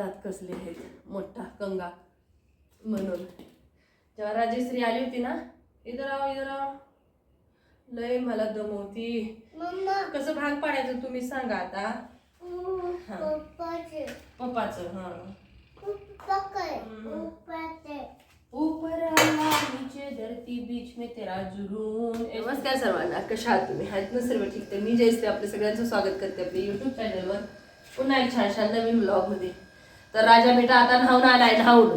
दात कसले आहेत? मोठा कंगा. म्हणून. जेव्हा राजेश्री आली होती ना इधर आव इधर आव लय मला दमवती कसं भाग पाडायचं तुम्ही सांगा आता. पप्पाचे. हा. ऊपर आला नीचे धरती बीच में तेरा नमस्कार सर्वांना कशा आहात तुम्ही? आहेत ना सर्व ठीक. तर मी जयश्री आपल्या सगळ्यांचं स्वागत करते आपल्या युट्यूब चॅनलवर पुन्हा एक छान छान नवीन ब्लॉगमध्ये तर राजा बेटा आता न्हावून आलाय न्हावून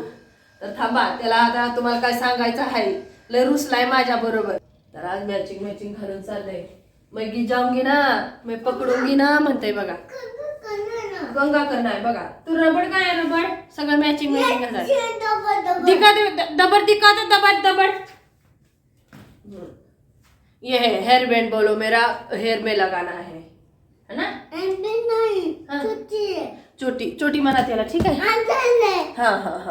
तर थांबा त्याला आता तुम्हाला काय सांगायचं आहे? लय रुसलाय माझ्या बरोबर. तर आज मॅचिंग मॅचिंग घालून चाललंय. मैं गी जाऊंगी ना मैं पकडूंगी ना म्हणते बघा. गंगा करणार बघा. तू रबड काय रबड? सगळं मॅचिंग मॅचिंग द- दबड़ दो दबड़ दबड़. ये है हेयर बैंड बोलो मेरा हेयर में लगाना है. है ना? हाँ. चोटी चोटी म्हणा त्याला ठीक आहे? हा हा हा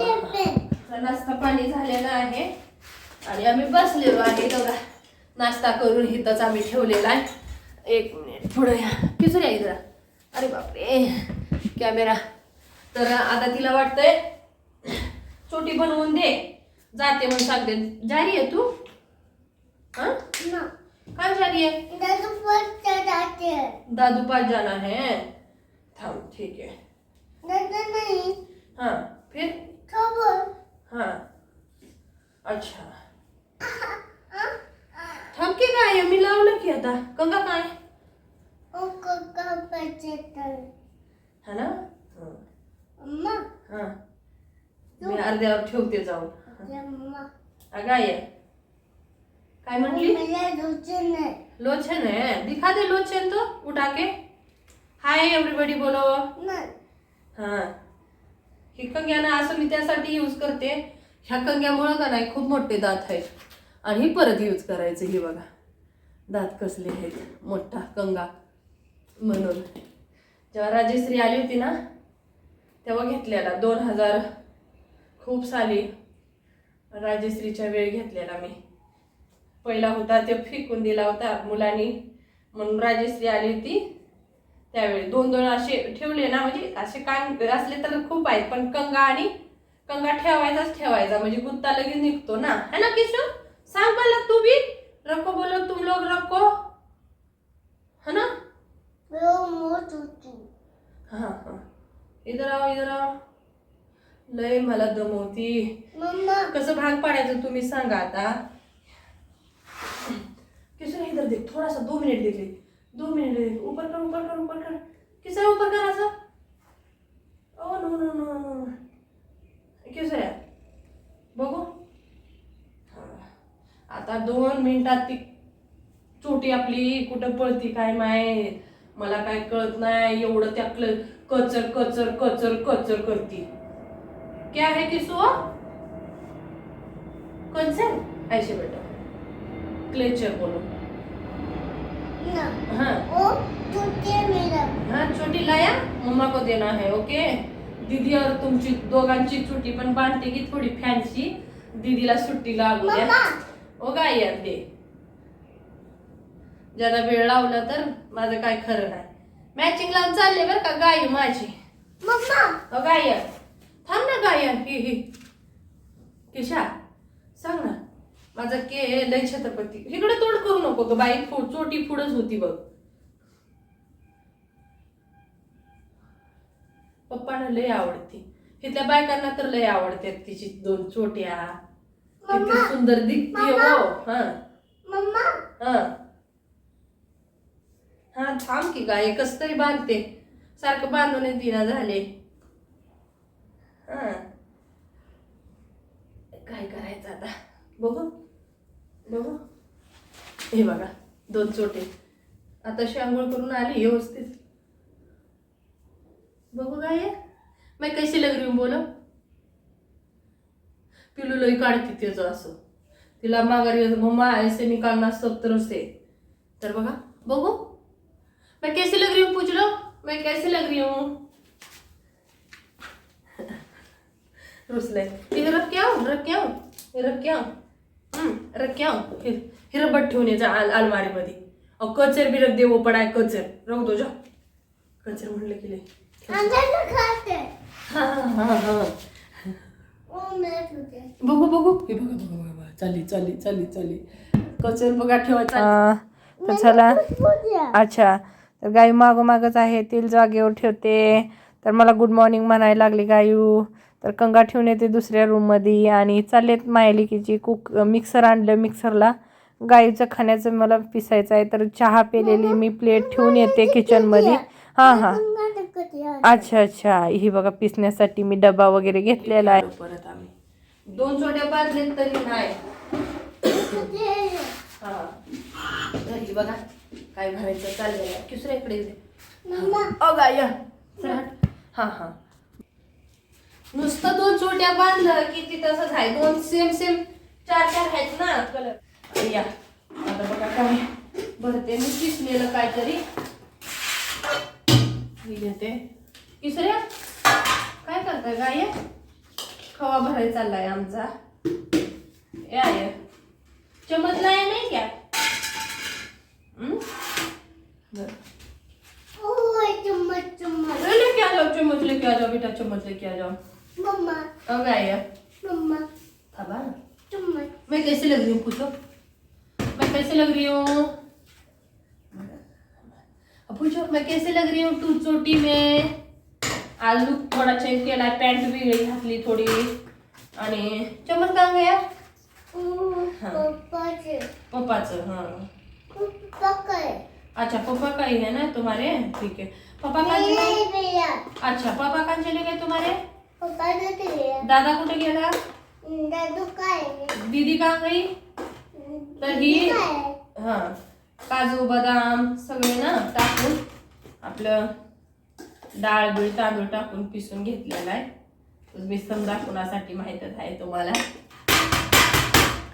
नाश्ता पाणी झालेला आहे. आणि आम्ही बसलेलो आहे बघा. नाश्ता करून इथंच आम्ही ठेवलेला आहे. एक मिनिट पुढे या. किसर या इथं अरे बापरे. कॅमेरा. तर आता तिला वाटतंय छोटी बनवून दे. जाते म्हणून सांगते. जारी आहे तू? हा? काय जारी आहे? दादू पास जाना है थांब ठीक है हाँ फिर? हाँ. अच्छा. थांब की काय आहे? मी लावलं की आता. कंगा काय? हा ना? हा. हा. मी अर्ध्यावर ठेवते जाऊन. अगं आहे. काय म्हटली लोचन है दिखा दे लोचन तो. उठा के. हाय एवरीबडी बोलो. हां. ही कंग्याना असं मी त्यासाठी यूज करते. ह्या कंग्यामुळं का नाही खूप मोठे दात आहेत. आणि ही परत यूज करायचं ही बघा. दात कसले आहेत. मोठा कंगा म्हणून. जेव्हा राजेश्री आली होती ना तेव्हा घेतलेला दोन हजार. खूप साली राजेश्रीच्या वेळ घेतलेला मी. पहिला होता ते फेकून दिला होता मुलांनी. म्हणून राजेश्री आली होती. त्यावेळी. दोन दोन असे ठेवले ना म्हणजे असे कान असले तर खूप आहेत पण कंगा आणि कंगा ठेवायचाच ठेवायचा. म्हणजे गुत्ता लगेच निघतो ना. है ना किशोर? सांग मला तू भी रखो बोलो तुम लोग रखो. है ना? हा हा. इधर आओ इधर आओ. लय मला दमवती. कसं भाग पाडायचं तुम्ही सांगा आता. किशोर इधर देख. थोड़ा सा दो मिनट देख. ले दो मिनट देख ऊपर कर ऊपर कर ऊपर कर. किसर ऊपर कर ऐसा oh no no no no क्यों आहे बघू. आता दोन मिनिटात ती चोटी आपली कुठं पळती काय माय मला काय कळत नाही. एवढं त्यातलं कचर कचर कचर कचर करती. क्या है किसू? कौन ऐसे बेटा. क्लेचर बोलो ना हाँ। ओ टूटे मेरा हाँ छोटी लाया? मम्मा को देना है ओके? दीदी और तुमची दोघांची चुटी पण बांधते की थोडी फॅन्सी दीदीला सुट्टी लागू द्या. ओ गाय यार दे ज्यादा वेळ लावला तर माझं काय खरं नाही. मॅचिंग लावून चालले बरं का गाय माझी. मम्मा! अ गाय थांब ना गाय ही ही. किशा सांग ना. माझा के लय छत्रपती. इकडे तोड करू नको ग बाई फु- चोटी पुढच होती बघ. पप्पांना लय आवडते. इथल्या बायकांना तर लय आवडते तिची दोन चोट्या. किती. सुंदर दिसते हो. हा. हा. हा थांब की गाय कस तरी बांधते. सारखं बांधून दिना झाले. हा. काय करायचं आता? बघू. बघू. हे बघा दोन चोटे. आता आंघोळ करून आली व्यवस्थित. बघू काय मैं कैसी लग रही हूँ बोलो पिलू लई काढते त्याचं असं. तिला माघारी मम्मा ऐसे निकालना सब तरफ से. तर बघा बघू. मैं कैसे लग रही हूँ पूछ लो मैं कैसे लग रही हूँ रुसले इधर रख के आओ रख के आओ रख के आओ हम्म, रख के आओ हे हे रबट ठेवून ये जा आल अलमारीमध्ये अहो कचर बी रख दे वो पड़ा है कचर. रख दो जा. कचर म्हणलं की हा हा हा हा. बघू बघू. हे बघा बघा बघा चालली चालली चालली चालली कचर बघा ठेवायचा. तर चला. अच्छा. तर गाई मागं मागच आहे तेल जागेवर ठेवते. तर मला गुड मॉर्निंग म्हणायला लागली गायू. तर कंगा ठेवून येते दुसऱ्या रूममध्ये आणि चाललेत मायलिकीची कुक मिक्सर आणलं मिक्सरला गाईचं खाण्याचं मला पिसायचं आहे तर चहा पेलेली मी प्लेट ठेवून येते किचनमध्ये हां हां. अच्छा अच्छा. ही बघा पिसण्यासाठी मी डबा वगैरे घेतलेला आहे. परत आम्ही. दोन छोट्या बादले तरी नाही. हा. बघा काय भरायचं चाललेलं गाय हा हा. नुसतं दोन छोट्या बांधलं की ती तसंच आहे. दोन सेम सेम चार चार आहेत ना. कलर या. आता बघा काय भरते मी किसलेलं काहीतरी. घेते. तिसऱ्या काय करताय गाय? खवा भरायचा चाललाय आमचा. या या चमचला आहे नाही क्या आ जाओ चम्मच लेके आ जाओ बेटा चम्मच लेके आ जाओ मम्मा अब आया मम्मा आ ना। मैं कैसे लग रही हूँ पूछो। मैं कैसे लग रही हूँ? पूछो मैं कैसे लग रही हूँ टू चोटी में? आज लुक थोडा चेंज केला पॅन्ट वेगळी घातली थोडी। आणि चम्मच का गया? पप्पाचे हाँ। अच्छा पप्पा का ही है ना तुम्हारे? ठीक है। पापा का अच्छा पापा कहाँ चले गए तुम्हारे? दादा कुठे गेला? दादू काय दीदी कहाँ गई? तर ही हा काजू बदाम सगळे ना टाकून आपलं डाळ बीळ तांदूळ टाकून पिसून घेतलेला आहे. बेसन दाखवण्यासाठी माहीतच आहे तुम्हाला.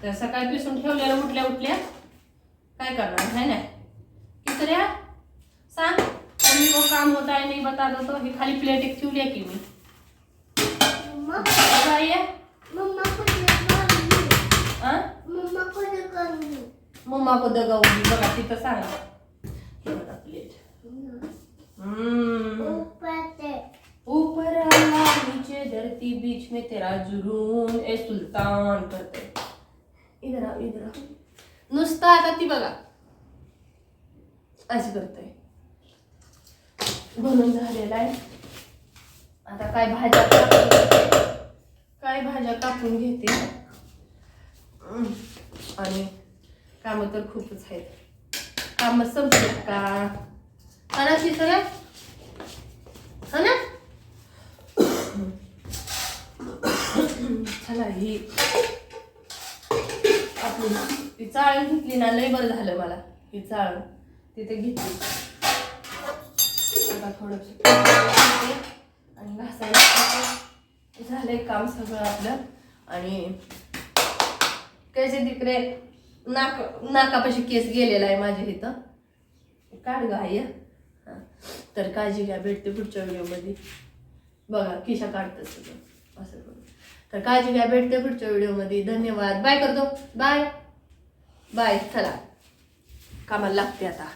तर सकाळी पिसून ठेवलेलं उठल्या उठल्या काय करणार है ना? किसऱ्या सांग. को काम होता है नहीं बता दो तो ही खाली प्लेट एक ठेवली आहे की मी? मम्मा को दगावली बघा तिथं सांगा. प्लेट ऊपर अल्लाह नीचे धरती बीच में तेरा जुनून ए सुलतान करते. इधर आओ इधर आओ. नुसतं आता ती बघा. अशी करते. बनून झालेला आहे. आता काय भाज्या कापून काय भाज्या कापून घेते? आणि कामं तर खूपच आहेत. कामं संपलेत का? हा ना सगळ्या हा ना? चला ही आपली ती चाळ घेतली ना लय बरं झालं मला ही चाळ तिथे घेतली. आता थोडस आणि घासायला झालं झालंय काम सगळं आपलं. आणि कैसे तिकडे नाक नाकापाशी केस गेलेला आहे माझ्या इथं. काढ ग आई तर काळजी घ्या भेटते पुढच्या व्हिडिओमध्ये. बघा खिशा काढतं सगळं. असं करून. तर काळजी घ्या भेटते पुढच्या व्हिडिओमध्ये. धन्यवाद. बाय करतो. बाय बाय चला. कामाला लागते आता.